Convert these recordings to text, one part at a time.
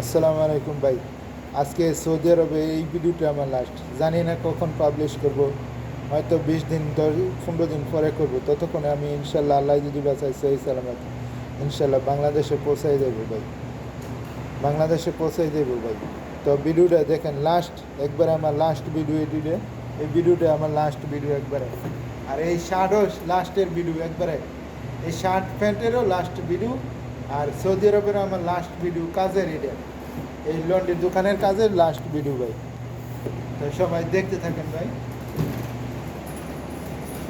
আসসালামু আলাইকুম ভাই। আজকে সৌদি আরবে এই ভিডিওটা আমার লাস্ট জানি না কখন পাবলিশ করব, হয়তো বিশ দিন, দশ, পনেরো দিন পরে করব। ততক্ষণে আমি ইনশাল্লাহ আল্লাহ যদি বাঁচাই সহি সালামত ইনশাল্লাহ বাংলাদেশে পৌঁছাই দেবো ভাই। বাংলাদেশে পৌঁছাই দেবো ভাই। তো ভিডিওটা দেখেন লাস্ট একবার আমার লাস্ট ভিডিও এডিটে এই ভিডিওটা আমার লাস্ট ভিডিও একবারে। আর এই শার্টও লাস্টের ভিডিও একবারে। এই শার্ট প্যান্টেরও লাস্ট ভিডিও আর সৌদি আরবের আমার লাস্ট ভিডিও কাজের এটা এই লন্ড্রির দোকানের কাজের লাস্ট ভিডিও ভাই। তো সবাই দেখতে থাকেন ভাই।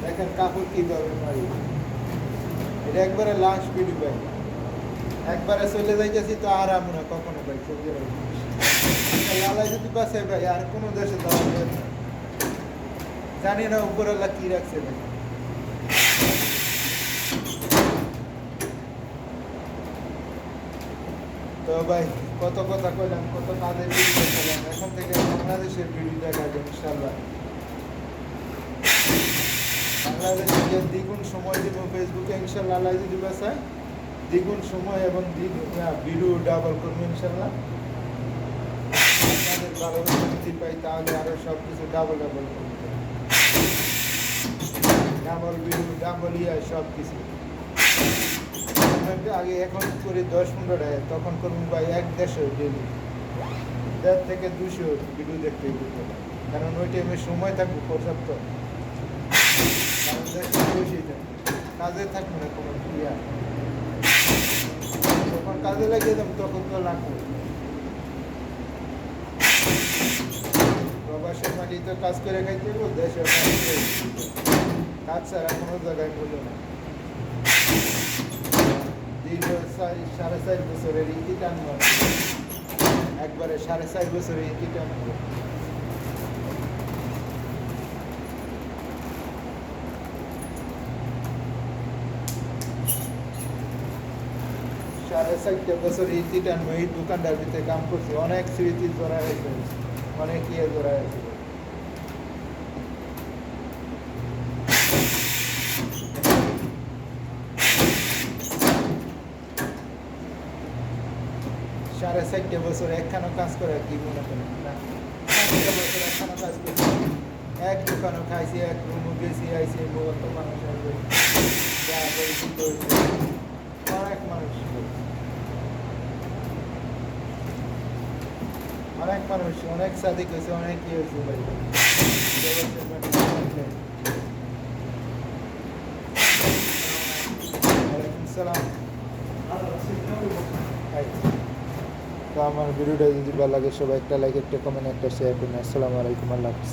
দেখেন কাপড় কী কীভাবে মারি এটা একবারে লাস্ট ভিডিও ভাই। একবারে চলে যাইতেছি তো আর আমরা কখনো ভাই সৌদি আরবে। লালাই যদি বাসে ভাই, আর কোনো দেশে যাওয়া জানি না উপরওয়ালা কি রাখছে ভাই। তো ভাই, কত কথা কইলাম, কত কাজের করলাম এখন থেকে বাংলাদেশের ভিডিও দেখা ইনশাল্লাহ বাংলাদেশে দ্বিগুণ সময় দিব ফেসবুকে ইনশাল্লাহ আল্লাহ যদি বাসায় দ্বিগুণ সময় এবং দ্বিগুণ ভিডিও ডাবল করব ইনশাল্লাহ আপনাদের তাহলে আরও সব কিছু ডাবল ডাবল করতে ডাবল ভিডিও ডাবল ইয়া সব কিছু পেমেন্ট আগে এখন করি দশ পনেরো টাকা তখন করব ভাই এক দেড়শো ডেলি দেড় থেকে দুশো ভিডিও দেখতে কারণ ওই টাইমে সময় থাকব পর্যাপ্ত। দেশে থাকব কাজে থাকবে না কোনো ক্রিয়া। যখন কাজে লাগিয়ে দাম তখন তো লাগবে প্রবাসের মাটি তো কাজ করে খাইতে দেশের কাজ ছাড়া কোনো জায়গায় মূল্য না। সাড়ে চার বছরের একবারে সাড়ে চার বছরের চারটে বছর ইতি ভিতরে কাম করছি। অনেক স্মৃতি জড়া হয়েছে অনেক ইয়ে জড়া হয়েছে সাড়ে চারটে বছর একখানো কাজ করে কি, মনে করেন কাজ করছি এক দোকানও খাইছি, এক রুমও গেছি আইসি বহুত মানুষ অনেক মানুষ অনেক মানুষ, অনেক সাদিক হয়েছে অনেক ইয়ে হয়েছে ভাই। ওয়ালাইকুম সালাম। আমার ভিডিওটা যদি ভালো লাগে সবাই একটা লাইক একটা কমেন্ট একটা শেয়ার করুন আসসালামু আলাইকুম, আল্লাহ।